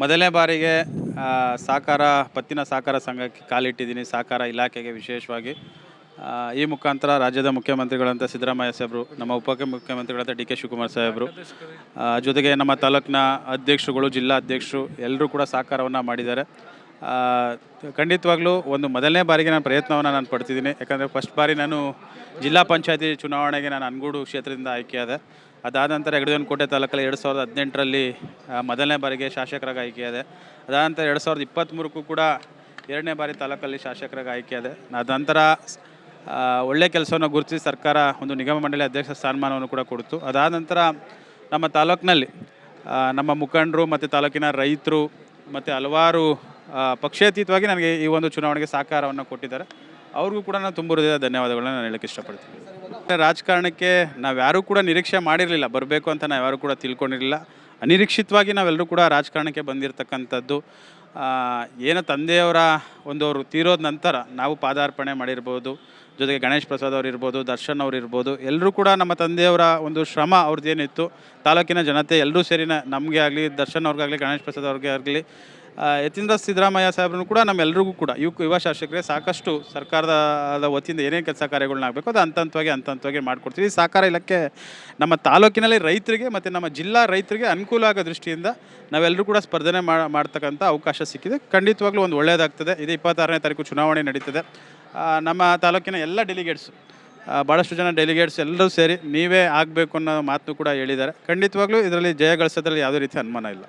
ಮೊದಲನೇ ಬಾರಿಗೆ ಸಹಕಾರ ಪತ್ತಿನ ಸಹಕಾರ ಸಂಘಕ್ಕೆ ಕಾಲಿಟ್ಟಿದ್ದೀನಿ. ಸಹಕಾರ ಇಲಾಖೆಗೆ ವಿಶೇಷವಾಗಿ. ಈ ಮುಖಾಂತರ ರಾಜ್ಯದ ಮುಖ್ಯಮಂತ್ರಿಗಳಂತ ಸಿದ್ದರಾಮಯ್ಯ ಸಾಹೇಬರು, ನಮ್ಮ ಉಪ ಮುಖ್ಯಮಂತ್ರಿಗಳಂತ ಡಿ ಕೆ ಶಿವಕುಮಾರ್ ಸಾಹೇಬರು ಜೊತೆಗೆ ನಮ್ಮ ತಾಲೂಕಿನ ಅಧ್ಯಕ್ಷರುಗಳು, ಜಿಲ್ಲಾ ಅಧ್ಯಕ್ಷರು, ಎಲ್ಲರೂ ಕೂಡ ಸಹಕಾರವನ್ನು ಮಾಡಿದ್ದಾರೆ. ಖಂಡಿತವಾಗ್ಲೂ ಒಂದು ಮೊದಲನೇ ಬಾರಿಗೆ ನಾನು ಪ್ರಯತ್ನವನ್ನು ನಾನು ಪಡ್ತಿದ್ದೀನಿ. ಯಾಕಂದರೆ ಫಸ್ಟ್ ಬಾರಿ ನಾನು ಜಿಲ್ಲಾ ಪಂಚಾಯತಿ ಚುನಾವಣೆಗೆ ನಾನು ಅನ್ಗೂಡು ಕ್ಷೇತ್ರದಿಂದ ಆಯ್ಕೆಯಾದೆ. ಅದಾದ ನಂತರ ಯಗಡದೇವನ ಕೋಟೆ ತಾಲೂಕಲ್ಲಿ ಎರಡು ಸಾವಿರದ ಹದಿನೆಂಟರಲ್ಲಿ ಮೊದಲನೇ ಬಾರಿಗೆ ಶಾಸಕರಾಗಿ ಆಯ್ಕೆಯಾದೆ. ಅದಾದ ನಂತರ ಎರಡು ಸಾವಿರದ ಇಪ್ಪತ್ತ್ಮೂರಕ್ಕೂ ಕೂಡ ಎರಡನೇ ಬಾರಿ ತಾಲೂಕಲ್ಲಿ ಶಾಸಕರಾಗಿ ಆಯ್ಕೆಯಾದೆ. ಅದ ನಂತರ ಒಳ್ಳೆ ಕೆಲಸವನ್ನು ಗುರುತಿಸಿ ಸರ್ಕಾರ ಒಂದು ನಿಗಮ ಮಂಡಳಿ ಅಧ್ಯಕ್ಷ ಸ್ಥಾನಮಾನವನ್ನು ಕೂಡ ಕೊಡ್ತು. ಅದಾದ ನಂತರ ನಮ್ಮ ತಾಲೂಕಿನಲ್ಲಿ ನಮ್ಮ ಮುಖಂಡರು ಮತ್ತು ತಾಲೂಕಿನ ರೈತರು ಮತ್ತು ಹಲವಾರು ಪಕ್ಷಾತೀತವಾಗಿ ನನಗೆ ಈ ಒಂದು ಚುನಾವಣೆಗೆ ಸಹಕಾರವನ್ನು ಕೊಟ್ಟಿದ್ದಾರೆ. ಅವ್ರಿಗೂ ಕೂಡ ನಾನು ತುಂಬ ಹೃದಯದ ಧನ್ಯವಾದಗಳನ್ನ ನಾನು ಹೇಳಕ್ಕೆ ಇಷ್ಟಪಡ್ತೀನಿ. ರಾಜಕಾರಣಕ್ಕೆ ನಾವ್ಯಾರೂ ಕೂಡ ನಿರೀಕ್ಷೆ ಮಾಡಿರಲಿಲ್ಲ. ಬರಬೇಕು ಅಂತ ನಾವು ಯಾರೂ ಕೂಡ ತಿಳ್ಕೊಂಡಿರಲಿಲ್ಲ. ಅನಿರೀಕ್ಷಿತವಾಗಿ ನಾವೆಲ್ಲರೂ ಕೂಡ ರಾಜಕಾರಣಕ್ಕೆ ಬಂದಿರತಕ್ಕಂಥದ್ದು ಏನೋ ತಂದೆಯವರ ಒಂದು ಅವರು ತೀರೋದ ನಂತರ ನಾವು ಪಾದಾರ್ಪಣೆ ಮಾಡಿರ್ಬೋದು. ಜೊತೆಗೆ ಗಣೇಶ್ ಪ್ರಸಾದ್ ಅವ್ರು ಇರ್ಬೋದು, ದರ್ಶನ್ ಅವ್ರು ಇರ್ಬೋದು. ಎಲ್ಲರೂ ಕೂಡ ನಮ್ಮ ತಂದೆಯವರ ಒಂದು ಶ್ರಮ ಅವ್ರದ್ದೇನಿತ್ತು. ತಾಲೂಕಿನ ಜನತೆ ಎಲ್ಲರೂ ಸೇರಿನ ನಮಗೆ ಆಗಲಿ, ದರ್ಶನ್ ಅವ್ರಿಗಾಗಲಿ, ಗಣೇಶ್ ಪ್ರಸಾದ್ ಅವ್ರಿಗೆ ಆಗಲಿ ಯತೀಂದ್ರ ಸಿದ್ದರಾಮಯ್ಯ ಸಾಹೇಬ್ರನ್ನು ಕೂಡ ನಮ್ಮೆಲ್ಲರಿಗೂ ಕೂಡ ಯುವ ಯುವ ಶಾಸಕರೇ ಸಾಕಷ್ಟು ಸರ್ಕಾರದ ವತಿಯಿಂದ ಏನೇನು ಕೆಲಸ ಕಾರ್ಯಗಳನ್ನ ಆಗಬೇಕು ಅದು ಹಂತ ಹಂತವಾಗಿ ಹಂತ ಹಂತವಾಗಿ ಮಾಡಿಕೊಡ್ತೀವಿ ಸಹಕಾರ ಇಲಾಖೆ ನಮ್ಮ ತಾಲೂಕಿನಲ್ಲಿ ರೈತರಿಗೆ ಮತ್ತು ನಮ್ಮ ಜಿಲ್ಲಾ ರೈತರಿಗೆ ಅನುಕೂಲ ಆಗೋ ದೃಷ್ಟಿಯಿಂದ ನಾವೆಲ್ಲರೂ ಕೂಡ ಸ್ಪರ್ಧನೆ ಮಾಡ್ತಕ್ಕಂಥ ಅವಕಾಶ ಸಿಕ್ಕಿದೆ. ಖಂಡಿತವಾಗ್ಲೂ ಒಂದು ಒಳ್ಳೆಯದಾಗ್ತದೆ ಇದು ಇಪ್ಪತ್ತಾರನೇ ತಾರೀಕು ಚುನಾವಣೆ ನಡೀತದೆ. ನಮ್ಮ ತಾಲೂಕಿನ ಎಲ್ಲ ಡೆಲಿಗೇಟ್ಸು ಭಾಳಷ್ಟು ಜನ ಡೆಲಿಗೇಟ್ಸ್ ಎಲ್ಲರೂ ಸೇರಿ ನೀವೇ ಆಗಬೇಕು ಅನ್ನೋ ಮಾತು ಕೂಡ ಹೇಳಿದ್ದಾರೆ. ಖಂಡಿತವಾಗ್ಲೂ ಇದರಲ್ಲಿ ಜಯ ಗಳಿಸೋದ್ರಲ್ಲಿ ಯಾವುದೇ ರೀತಿ ಅನುಮಾನ ಇಲ್ಲ.